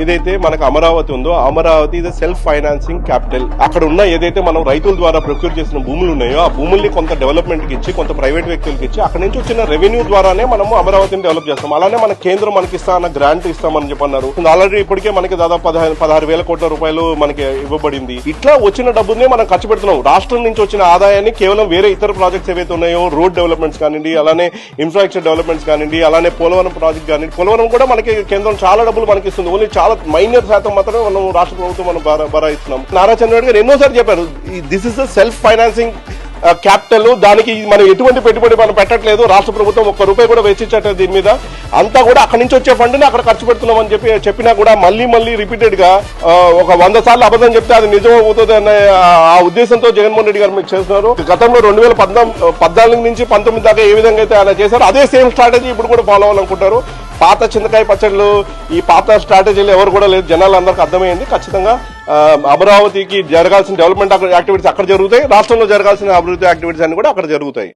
ఏదైతే మనకు అమరావతి ఉందో అమరావతి ఇది సెల్ఫ్ ఫైనాన్సింగ్ క్యాపిటల్ అక్కడ ఉన్న ఏదైతే మనం రైతుల ద్వారా ప్రొక్యూర్ చేసిన భూములు ఉన్నాయో ఆ భూముల్ని కొంత డెవలప్మెంట్కి ఇచ్చి కొంత ప్రైవేట్ వ్యక్తులకు ఇచ్చి అక్కడ నుంచి వచ్చిన రెవెన్యూ ద్వారానే మనము అమరావతిని డెవలప్ చేస్తాం. అలానే మన కేంద్రం మనకి ఇస్తా అన్న గ్రాంట్ ఇస్తామని చెప్పన్నారు. ఆల్రెడీ ఇప్పటికే మనకి దాదాపు పదహారు పదహారు వేల కోట్ల రూపాయలు మనకి ఇవ్వబడింది. ఇట్లా వచ్చిన డబ్బునే మనం ఖర్చు పెడుతున్నాం. రాష్ట్రం నుంచి వచ్చిన ఆదాయాన్ని కేవలం వేరే ఇతర ప్రాజెక్ట్స్ ఏవైతే ఉన్నాయో రోడ్ డెవలప్మెంట్స్ కానివ్వండి అలానే ఇన్ఫ్రాస్ట్రక్చర్ డెవలప్మెంట్స్ కానివ్వండి అలానే పోలవరం ప్రాజెక్ట్ కానివ్వండి పోలవరం కూడా మనకి కేంద్రం చాలా డబ్బులు మనకి ఇస్తుంది. ఓన్లీ చాలా మైనర్ శాతం మాత్రమే మనం రాష్ట్ర ప్రభుత్వం మనం భరా- భరాయిస్తున్నాం నారా చంద్రబాబు గారు ఎన్నోసార్లు చెప్పారు this is self financing capital దానికి మనం ఎటువంటి పెట్టుబడి మనం పెట్టట్లేదు రాష్ట్ర ప్రభుత్వం ఒక్క రూపాయి కూడా వెచ్చించట్లేదు దీని మీద. అంతా కూడా అక్కడి నుంచి వచ్చే ఫండ్ని అక్కడ ఖర్చు పెడుతున్నాం అని చెప్పి చెప్పినా కూడా మళ్ళీ మళ్ళీ రిపీటెడ్గా ఒక వంద సార్లు అబద్ధం చెప్తే అది నిజం అవుతుంది అనే ఆ- ఉద్దేశంతో జగన్మోహన్ రెడ్డి గారు మీకు చేస్తున్నారు. గతంలో రెండు వేల పద్నాలుగు నుంచి పంతొమ్మిది దాకా ఏ విధంగా అయితే అలా చేశారో అదే సేమ్ స్ట్రాటజీ ఇప్పుడు కూడా ఫాలో అవ్వాలనుకుంటారు. పాత చింతకాయ పచ్చళ్ళు ఈ పాత స్ట్రాటజీలు ఎవరు కూడా లేదు. జనాలు అందరికీ అర్థమైంది. ఖచ్చితంగా అమరావతికి జరగాల్సిన డెవలప్మెంట్ యాక్టివిటీస్ అక్కడ జరుగుతాయి. రాష్ట్రంలో జరగాల్సిన అభివృద్ధి యాక్టివిటీస్ అన్ని కూడా అక్కడ జరుగుతాయి.